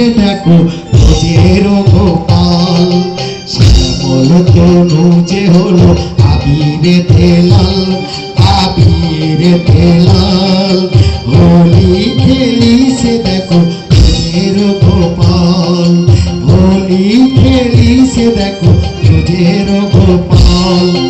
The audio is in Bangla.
সে দেখো তোদের গোপাল। শ্যামল তনু যে হলো আবিরে তেলাল আবিরে তেলাল হোলি খেলি সে দেখো তোদের গোপাল। হোলি খেলি সে দেখো তোদের গোপাল।